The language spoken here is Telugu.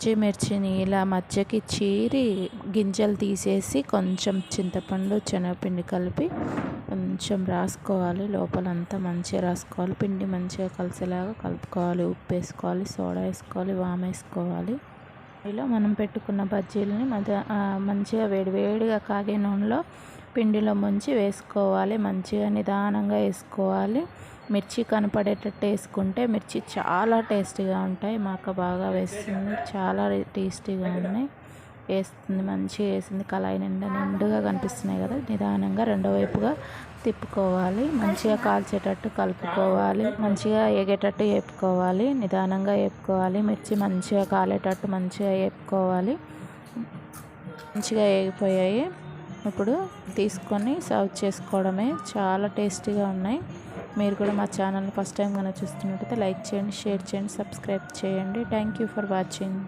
పచ్చిమిర్చిని ఇలా మధ్యకి చీరి గింజలు తీసేసి కొంచెం చింతపండు శనగపిండి కలిపి కొంచెం రాసుకోవాలి. లోపలంతా మంచిగా రాసుకోవాలి. పిండి మంచిగా కలిసేలాగా కలుపుకోవాలి. ఉప్పు వేసుకోవాలి. సోడా వేసుకోవాలి. వామ్ వేసుకోవాలి. ఇలా మనం పెట్టుకున్న బజ్జీలని మధ్య మంచిగా వేడివేడిగా కాగే నూనెలో పిండిలో ముంచి వేసుకోవాలి. మంచిగా నిదానంగా వేసుకోవాలి. మిర్చి కనపడేటట్టు వేసుకుంటే మిర్చి చాలా టేస్టీగా ఉంటాయి. మాకు బాగా వేస్తుంది. చాలా టేస్టీగా ఉన్నాయి. వేస్తుంది మంచిగా వేసింది కళాయి నిండా నిండుగా కనిపిస్తున్నాయి కదా. నిదానంగా రెండో వైపుగా తిప్పుకోవాలి మంచిగా కాల్చేటట్టు కలుపుకోవాలి మంచిగా ఎగేటట్టు వేపుకోవాలి నిదానంగా వేపుకోవాలి మిర్చి మంచిగా కాలేటట్టు మంచిగా వేపుకోవాలి. మంచిగా వేగిపోయాయి. ఇప్పుడు తీసుకొని సర్వ్ చేసుకోవడమే చాలా టేస్టీగా ఉన్నాయి. మీరు కూడా మా ఛానల్ని ఫస్ట్ టైం కనుక చూస్తున్నట్టయితే లైక్ చేయండి షేర్ చేయండి సబ్స్క్రైబ్ చేయండి. Thank you for watching.